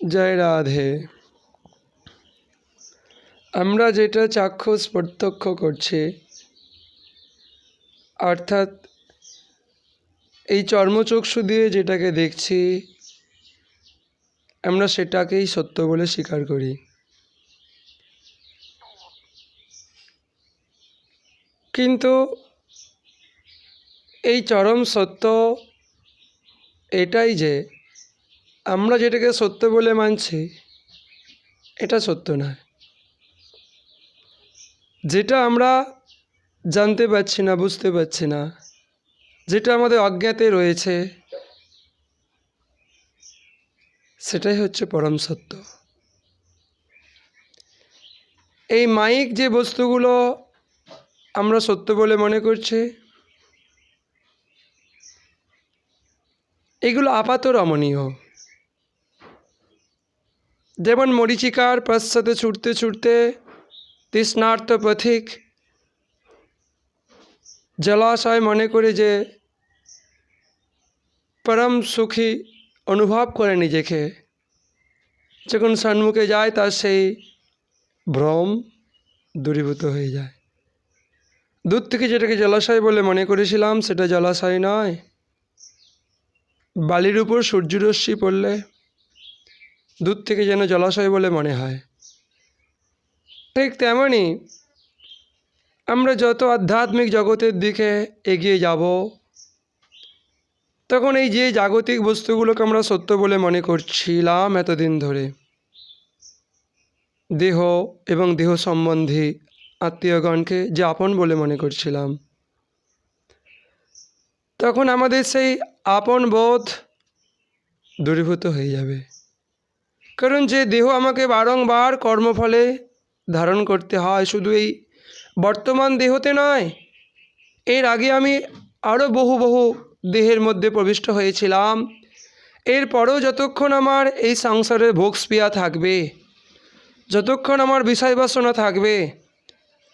জয় রাধে। আমরা যেটা চাক্ষুষ প্রত্যক্ষ করছি, অর্থাৎ এই চর্মচক্ষু দিয়ে যেটাকে দেখছি, আমরা সেটাকেই সত্য বলে স্বীকার করি। কিন্তু এই চরম সত্য এটাই যে আমরা যেটাকে সত্য বলে মানছি, এটা সত্য নয়। যেটা আমরা জানতে পারছি না, বুঝতে পারছি না, যেটা আমাদের অজ্ঞাতে রয়েছে, সেটাই হচ্ছে পরম সত্য। এই মাইক যে বস্তুগুলো আমরা সত্য বলে মনে করছি, এগুলো আপাত রমণীয়। যেমন মরিচিকার পশ্চাতে ছুটতে ছুটতে তৃষ্ণার্ত পথিক জলাশয় মনে করে যে পরম সুখী অনুভব করে নিজেকে। যখন সন্মুখে যায় তার সেই ভ্রম দূরীভূত হয়ে যায়। দূর থেকে যেটাকে জলাশয় বলে মনে করেছিলাম, সেটা জলাশয় নয়। বালির উপর সূর্যরশ্মি পড়লে দূর থেকে যেন জলাশয় বলে মনে হয়। ঠিক তেমনই আমরা যত আধ্যাত্মিক জগতের দিকে এগিয়ে যাব, তখন এই যে জাগতিক বস্তুগুলোকে আমরা সত্য বলে মনে করছিলাম এতদিন ধরে, দেহ এবং দেহ সম্বন্ধী আত্মীয়গণকে যে আপন বলে মনে করছিলাম। তখন আমাদের সেই আপন বোধ দূরীভূত হয়ে যাবে। কারণ যে দেহ আমাকে বারংবার কর্মফলে ধারণ করতে হয়, শুধু এই বর্তমান দেহতে নয়, এর আগে আমি আরও বহু বহু দেহের মধ্যে প্রবিষ্ট হয়েছিলাম। এরপরেও যতক্ষণ আমার এই সংসারে ভোগ স্পিয়া থাকবে, যতক্ষণ আমার বিষয় বাসনা থাকবে,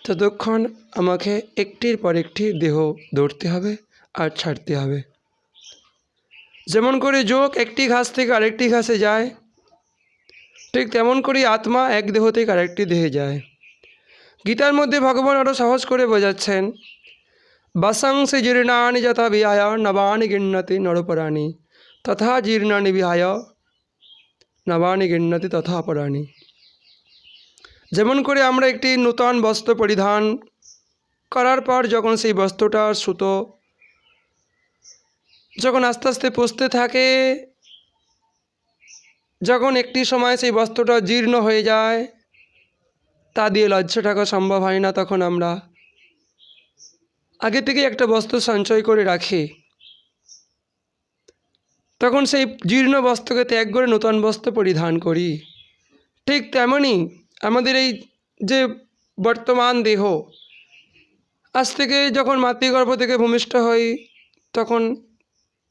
ততক্ষণ আমাকে একটির পর একটি দেহ ধরতে হবে আর ছাড়তে হবে। যেমন করে যোগ একটি ঘাস থেকে আরেকটি ঘাসে যায় ঠিক তেমন করেই আত্মা এক দেহ থেকে আরেকটি দেহে যায়। গীতার মধ্যে ভগবান আরও সহজ করে বোঝাচ্ছেন বাসাংসে জীর্ণানি যথা বিহায়, নবানি গৃহ্ণতি নরপরাণী, তথা জীর্ণানি বিহায়, নবানি গৃহ্ণতি তথা পরাণী যেমন করে আমরা একটি নূতন বস্ত্র পরিধান করার পর যখন সেই বস্ত্রটার সুতো যখন আস্তে আস্তে পচতে থাকে যখন একটি সময় সেই বস্ত্রটা জীর্ণ হয়ে যায়, তা দিয়ে লজ্জা টাকা সম্ভব হয় না, তখন আমরা আগে থেকে একটা বস্ত্র সঞ্চয় করে রাখি। তখন সেই জীর্ণ বস্ত্রকে ত্যাগ করে নূতন বস্ত্র পরিধান করি। ঠিক তেমনই আমাদের এই যে বর্তমান দেহ, আজ থেকে যখন মাতৃগর্ভ থেকে ভূমিষ্ঠ হই, তখন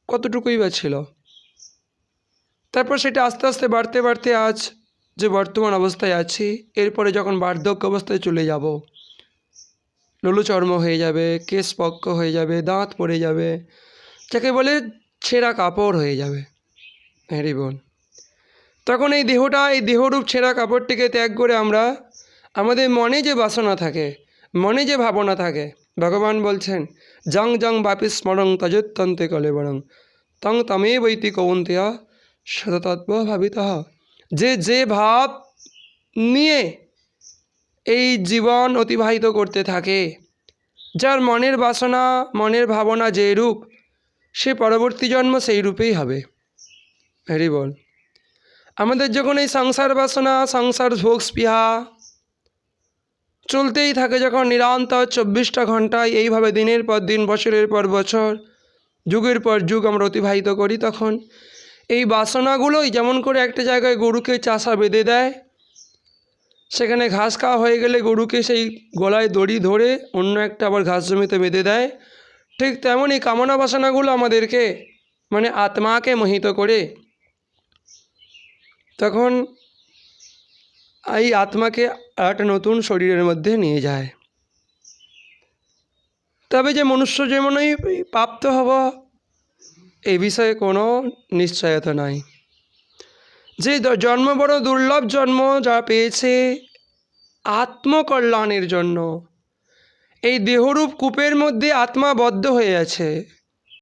কতটুকুই বা ছিল? তারপর সেটা আস্তে আস্তে বাড়তে বাড়তে আজ যে বর্তমান অবস্থায় আছি, এরপরে যখন বার্ধক্য অবস্থায় চলে যাব লুলুচর্ম হয়ে যাবে, কেশ পক্ক হয়ে যাবে, দাঁত পড়ে যাবে, যাকে বলে ছেঁড়া কাপড় হয়ে যাবে। হ্যাঁ রে বোন। তখন এই দেহটা, এই দেহরূপ ছেঁড়া কাপড়টিকে ত্যাগ করে আমরা, আমাদের মনে যে বাসনা থাকে, মনে যে ভাবনা থাকে, ভগবান বলছেন, জং জং বাপি স্মরং তজত্তন্তে কলে বরং, তং তমে বৈতি কৌন্তেয়া শততত্ত্ব ভাবিত যে যে ভাব নিয়ে এই জীবন অতিবাহিত করতে থাকে, যার মনের বাসনা, মনের ভাবনা যে রূপ, সে পরবর্তী জন্ম সেই রূপেই হবে। হ্যারি বল আমাদের যখন এই সংসার বাসনা, সংসার ভোগ স্পৃহা চলতেই থাকে, যখন নিরন্তর চব্বিশটা ঘন্টায় এইভাবে দিনের পর দিন, বছরের পর বছর, যুগের পর যুগ আমরা অতিবাহিত করি, তখন এই বাসনাগুলোই যেমন করে একটা জায়গায় গরুকে চাষা বেঁধে দেয়, সেখানে ঘাস খাওয়া হয়ে গেলে গরুকে সেই গলায় দড়ি ধরে অন্য একটা আবার ঘাস জমিতে বেঁধে দেয়। ঠিক তেমনই কামনা বাসনাগুলো আমাদেরকে মানে আত্মাকে মোহিত করে। তখন এই আত্মাকে একটা নতুন শরীরের মধ্যে নিয়ে যায়। তবে যে মনুষ্য যেমনই প্রাপ্ত হব এই বিষয়ে কোনো নিশ্চয়তা নাই। যে জন্ম বড় দুর্লভ জন্ম যা পেয়েছে আত্মকল্যাণের জন্য। এই দেহরূপ কূপের মধ্যে আত্মা বদ্ধ হয়ে আছে।